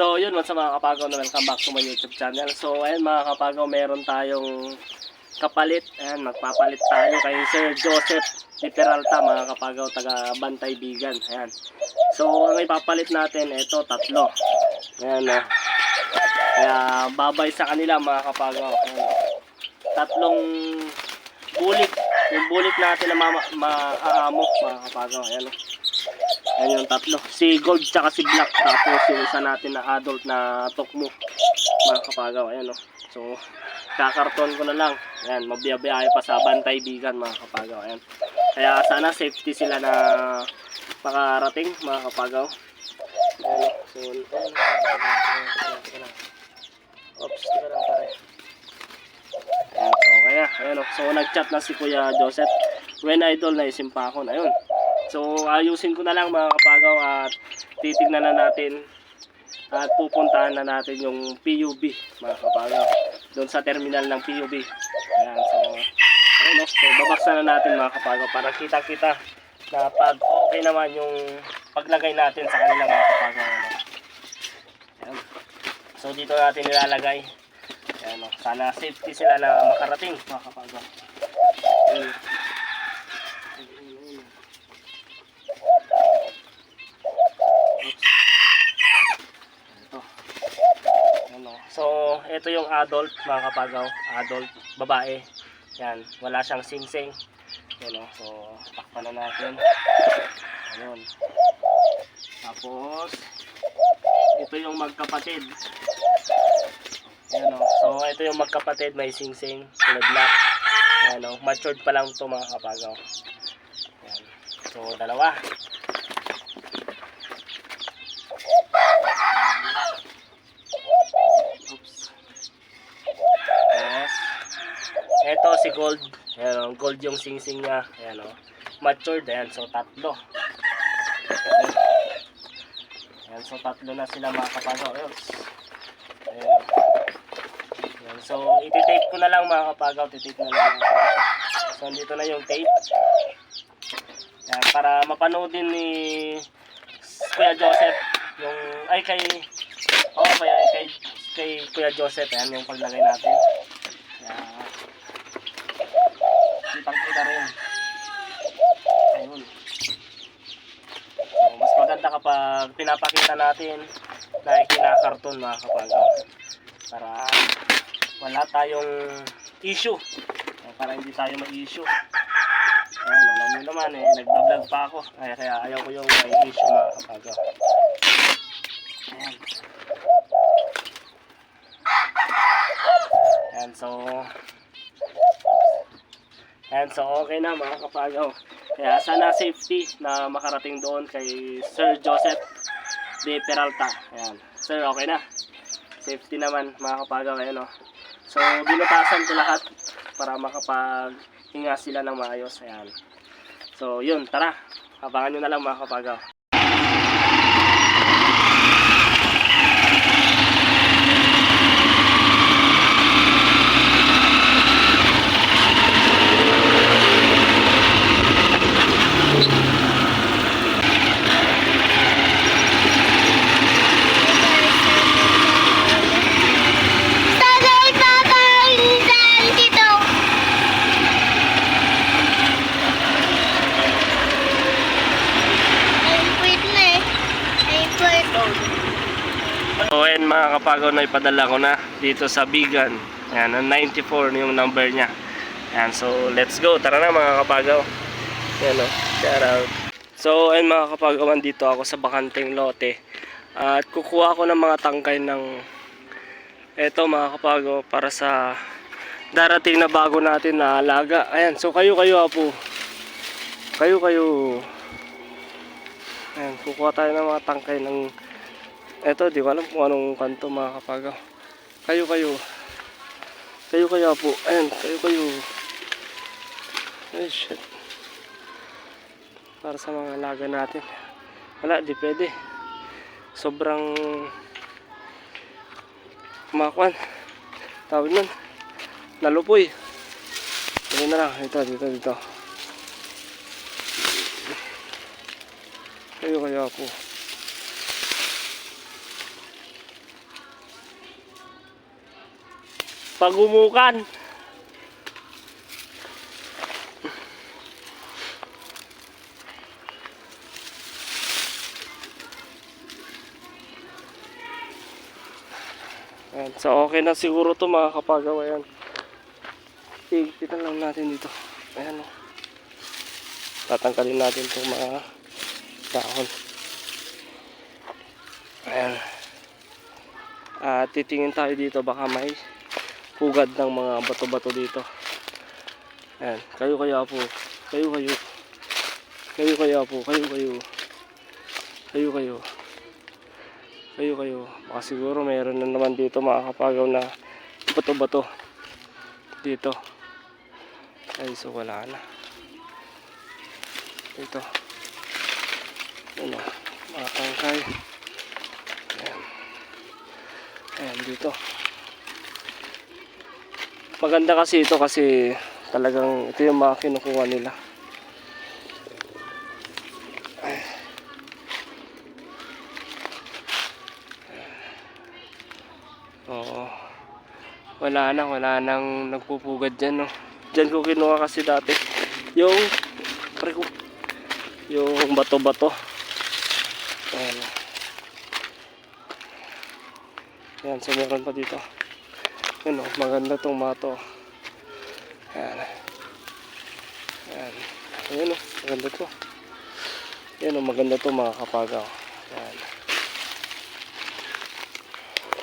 So, yun mga sa mga kapagaw na welcome back to my YouTube channel. So, ayan mga kapagaw, meron tayong kapalit. Ayan, magpapalit tayo kay Sir Joseph Di Peralta, mga kapagaw, taga Bantay Bigan. Ayan. So, ang ipapalit natin, ito, tatlo. Ayan, oh. Kaya, babay sa kanila, mga kapagaw. Ayan. Tatlong bulik. Yung bulik natin na ma- maaamok, mga kapagaw. Ayan, oh. Ayan yung tatlo. Si Gold tsaka si Black. Tapos yung isa natin na adult na Tokmo. Mga kapagaw. Ayan o. So, kakarton ko na lang. Ayan, mabiyabiyahe pa sa Bantay Bigan mga kapagaw. Ayan. Kaya sana safety sila na makarating mga kapagaw. Ayan. So, ayan. Oops, tira lang pare. Ayan, so kaya, ayan o. So, nag-chat na si Kuya Joseph. When idol na isimpakon. Ayun. So ayusin ko na lang mga kapagaw at titignan na natin at pupuntahan na natin yung PUB mga kapagaw doon sa terminal ng PUB. Ayan, so ayun, no? so babaksan na natin mga kapagaw para kita kita na pag okay naman yung paglagay natin sa kanila mga kapagaw. ano. Ayan. So dito natin nilalagay. Ayan, no? Sana safety sila na makarating mga kapagaw. Ayan. Ito. Ano. So, ito yung adult, mga kapagaw. Adult, babae. Yan. Wala siyang singsing. Yan o. So, takpan na natin. Ayun. Tapos, ito yung magkapatid. Yan o. So, ito yung magkapatid. May singsing. Kulay black. Yan o. Matured pa lang ito, mga kapagaw. Yan. So, dalawa. Oops. Yes. Ito si Gold. Ayan o, Gold yung sing-sing niya. Ayan o. Matured. Ayan, so tatlo. Ayan. Ayan, so tatlo na sila mga kapagaw. Ayan. Ayan. Ayan, so iti-tape ko na lang mga kapagaw. Titape na lang. So dito na yung tape. Ayan, para mapanood din ni Kuya Joseph yung ay kay oh, kaya kay, kay Kuya Joseph, yan yung paglagay natin. Kaya, kitang kita rin. Ayun. So, mas maganda pinapakita natin na ikinakarton mga kapagaw. Para wala tayong issue. Para hindi tayo may-issue. Ayan, alam nyo naman eh, nagbablog pa ako. Kaya, kaya ayaw ko yung may issue mga kapagaw. Ayan. Ayan, so... Ayan, so okay na mga kapagaw. Kaya sana safety na makarating doon kay Sir Joseph de Peralta. Ayan. Sir, okay na. Safety naman mga kapagaw. Ayan o. So, binutasan ko lahat para makapaghinga sila ng maayos. Ayan. So, yun. Tara. Abangan nyo na lang mga kapagaw. Tagay papalitan dito. Ay, pwede na eh. Ay, pwede. So, ayan mga kapagaw na ipadala ko na dito sa Bigan. Ang 94 yung number niya. Ayan, so let's go. Tara na mga kapagaw. Ayan o, shout out. So, ayan mga kapagaw, dito ako sa bakanting lote. At kukuha ako ng mga tangkay ng eto mga kapagaw para sa darating na bago natin na alaga. Ayan, so kayo kayo apo. Kayo kayo. Ayan, kukuha tayo ng mga tangkay ng Eto, di ko alam kung anong kanto mga kapagaw. Kayo kayo. Kayo kaya po. Ayan, kayo kayo. Ay, shit. Para sa mga laga natin. Wala, di pwede. Sobrang makwan. Tawag nun. Nalupoy. Ito na lang. Ito, dito, dito. Kayo kaya po. Pagumukan. Ayan, so okay na siguro to mga kapagawa yan. Higpitan lang natin dito. Ayan o. Tatanggalin natin itong mga dahon. Ayan. At titingin tayo dito baka may hugad ng mga bato-bato dito. Ayan. Kayo kaya po. Kayo kayo. Kayo kaya po. Kayo kayo. Kayo kayo. Kayo kayo. Baka siguro mayroon na naman dito mga kapagaw na bato-bato. Dito. Ay, so wala na. Dito. Ano, mga tangkay. Ayan. Ayan, dito. Maganda kasi ito kasi talagang ito yung mga kinukuha nila. Oo. Wala na, wala nang nagpupugad dyan, no. Dyan ko kinuha kasi dati. Yung, yung bato-bato. Ayan. Ayan, so meron pa dito. Yan o, maganda tong mato. Ayan. Ayan. Ayan o, maganda to. Ayan o, maganda to mga kapagaw. Ayan.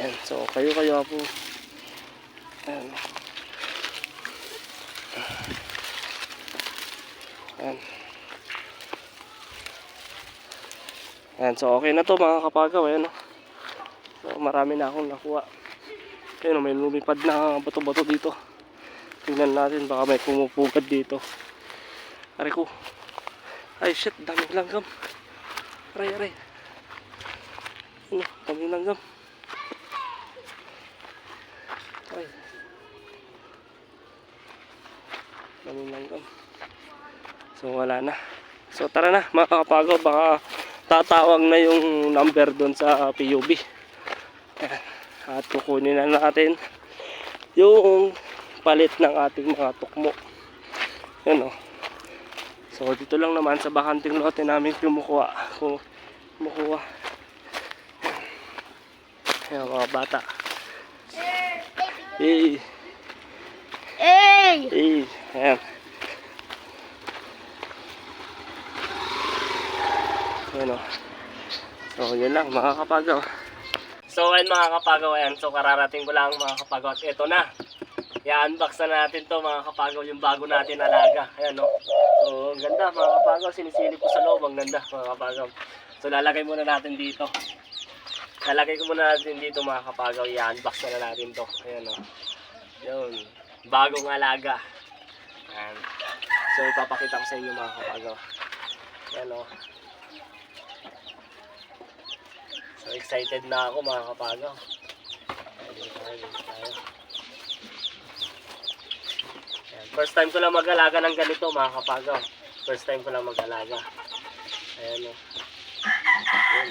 Ayan, so kayo kayo po. Ayan. Ayan. Ayan, so okay na to mga kapagaw. Ayan o. So, marami na akong nakuha. Ayan o, may lumipad na bato-bato dito. Tingnan natin, baka may pumupugad dito. Aray ko. Ay shit, daming langgam. Aray, aray. Ano, daming langgam. Ay. Daming langgam. So wala na. So tara na mga baka tatawag na yung number doon sa PUB. Ayan. At kukunin na natin yung palit ng ating mga tukmo. Yan o. So dito lang naman sa bakanting lote namin kumukuha. Kum- Kumukuha. Ayan mga bata. Eh, Hey! eh, ayan. Ayan o. So, yun lang mga kapagaw. So, ayun mga kapagaw, ayan. So, kararating ko lang mga kapagaw. Ito na. I-unbox na natin to mga kapagaw, yung bago natin alaga. Ayan o. So, ganda mga kapagaw. Sinisilip ko sa loob. Ang ganda mga kapagaw. So, lalagay muna natin dito. Lalagay ko muna natin dito mga kapagaw. I-unbox na natin to. Ayan o. Yun. Bagong alaga. Ayan. So, ipapakita ko sa inyo mga kapagaw. Ayan o. So, excited na ako mga. Ayan. First time ko lang mag-alaga ng ganito mga kapagaw. First time ko lang mag-alaga. Ayan o. Ayan.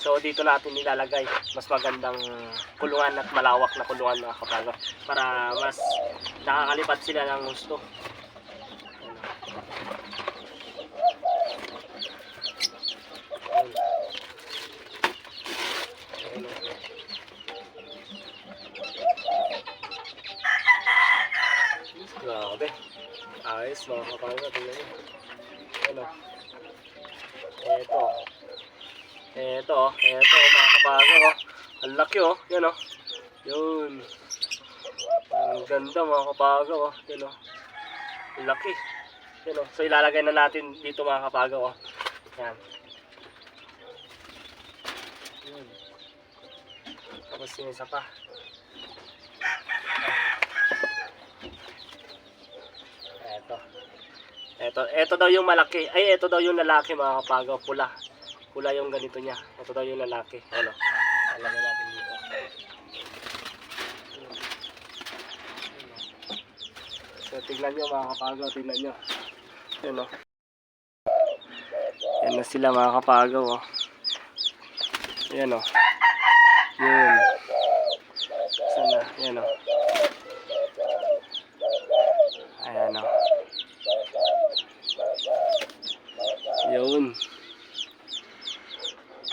So dito natin nilalagay mas magandang kulungan at malawak na kulungan mga kapagaw para mas nakakalipat sila ng gusto. Ayan. Ayan. Grabe. Ayos mga kapagaw. Tingnan nyo. Ano? Eto. Eto, eto mga kabago. Oh. Ang laki oh. Yan oh. Yun. Ang ganda mga kabago. Oh. Yan oh. Ang laki. Yan oh. So ilalagay na natin dito mga kabago. Oh. Yan. Yun. Tapos yung isa pa. Eto. Eto, eto daw yung malaki. Ay, eto daw yung lalaki mga kapagaw. Pula. Pula yung ganito niya. Ito daw yung lalaki. Ano? Alagay natin dito. So, tignan nyo mga kapagaw. Tignan nyo. Yan o. Yan na sila mga kapagaw. Oh. Yan o. Yun. Sana. Yan o.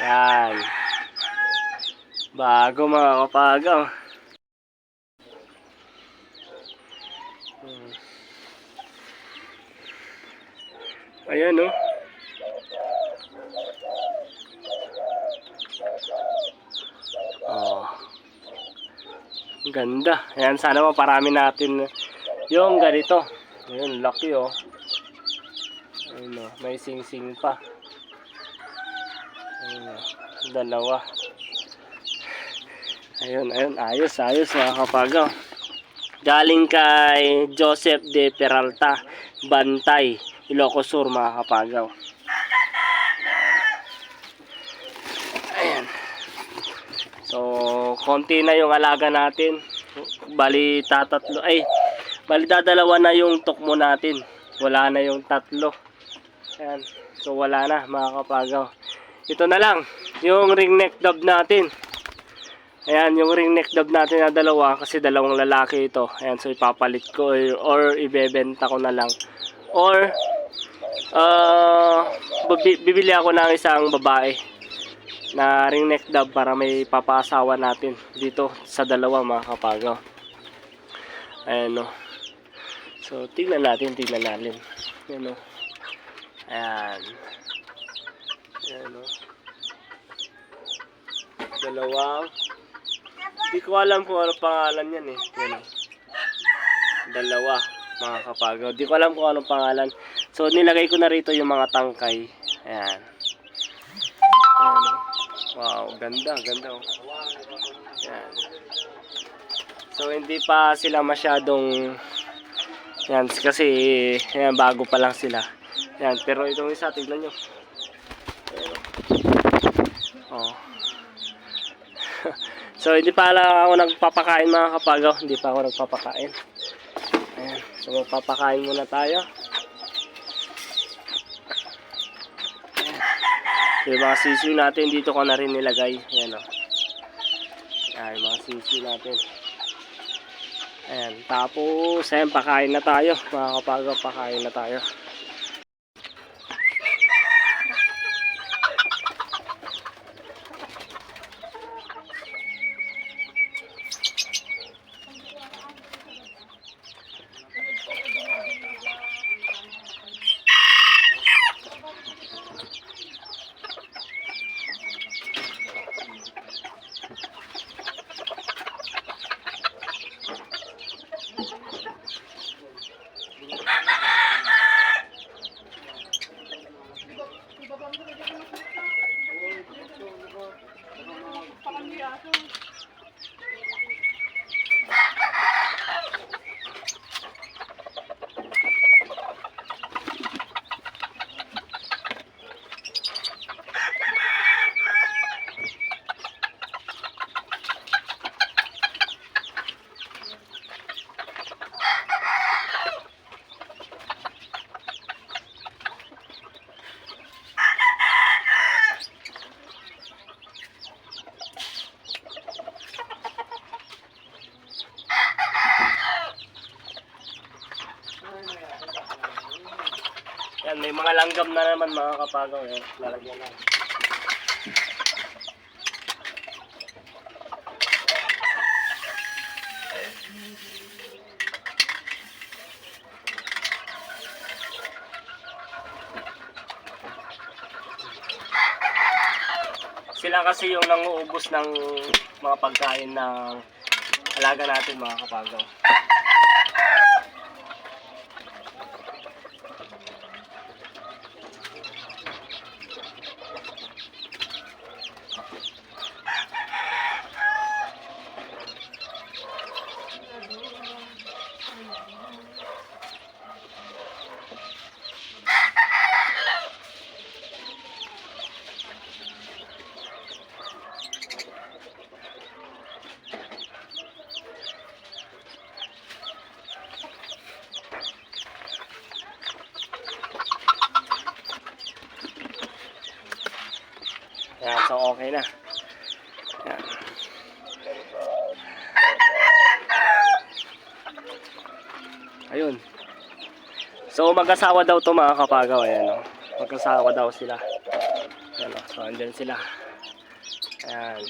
Ayan. Bago mga kapagaw. Hmm. Ayan oh. Oh. Ang Ganda. Ayan, sana maparami natin yung ganito. Ayun, laki oh. Ayun oh, may sing-sing pa. Ayun dalawa. Ayun, ayun, ayos, ayos mga kapagaw. Galing kay Joseph de Peralta, Bantay, Ilocos Sur mga kapagaw. Ayan. So, konti na yung alaga natin. Bali tatatlo, ay, bali dadalawa na yung tukmo natin. Wala na yung tatlo. Ayan. So, wala na mga kapagaw. Ito na lang, yung ring neck dub natin. Ayan, yung ring neck dub natin na dalawa kasi dalawang lalaki ito. Ayan, so ipapalit ko or, or ibebenta ko na lang. Or uh, bibi- bibili ako ng isang babae na ring neck dub para may papasawa natin dito sa dalawa mga kapagaw. Ayan no. So tingnan natin, tingnan natin. Ayan no. Ayan. Ayan no. Dalawang Hindi ko alam kung ano pangalan yan eh. Yan. oh. Dalawa, mga kapagaw. Hindi ko alam kung anong pangalan. So, nilagay ko na rito yung mga tangkay. Ayan. Ayan. oh. Wow, ganda, ganda. Oh. Ayan. So, hindi pa sila masyadong... Yan, kasi yan, bago pa lang sila. Yan, pero itong isa, tignan nyo. Oh. Oh. So, hindi pa lang ako nagpapakain mga kapagaw. Hindi pa ako nagpapakain. Ayan. So, magpapakain muna tayo. So, yung mga sisiw natin, dito ko na rin nilagay. Ayan o. Ayan, mga sisiw natin. Ayan. Tapos, ayan, pakain na tayo. Mga kapagaw, pakain na tayo. Yan, may mga langgam na naman mga kapagaw. Yan, lalagyan na. Sila kasi yung nanguubos ng mga pagkain ng alaga natin mga kapagaw. Yan, so okay na. Yan. Ayun. So mag-asawa daw to mga kapagaw. Ayan o. Mag-asawa daw sila. Ayan o. So andyan sila. Ayan.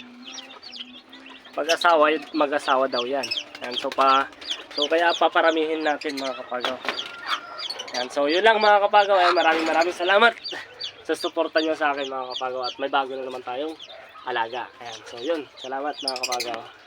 Pag-asawa, mag-asawa daw yan. Ayan, so pa, so kaya paparamihin natin mga kapagaw. Ayan, so yun lang mga kapagaw. Ayan, maraming maraming salamat sa suporta nyo sa akin mga kapagaw. At may bago na naman tayong alaga. Ayan, so yun. Salamat mga kapagaw.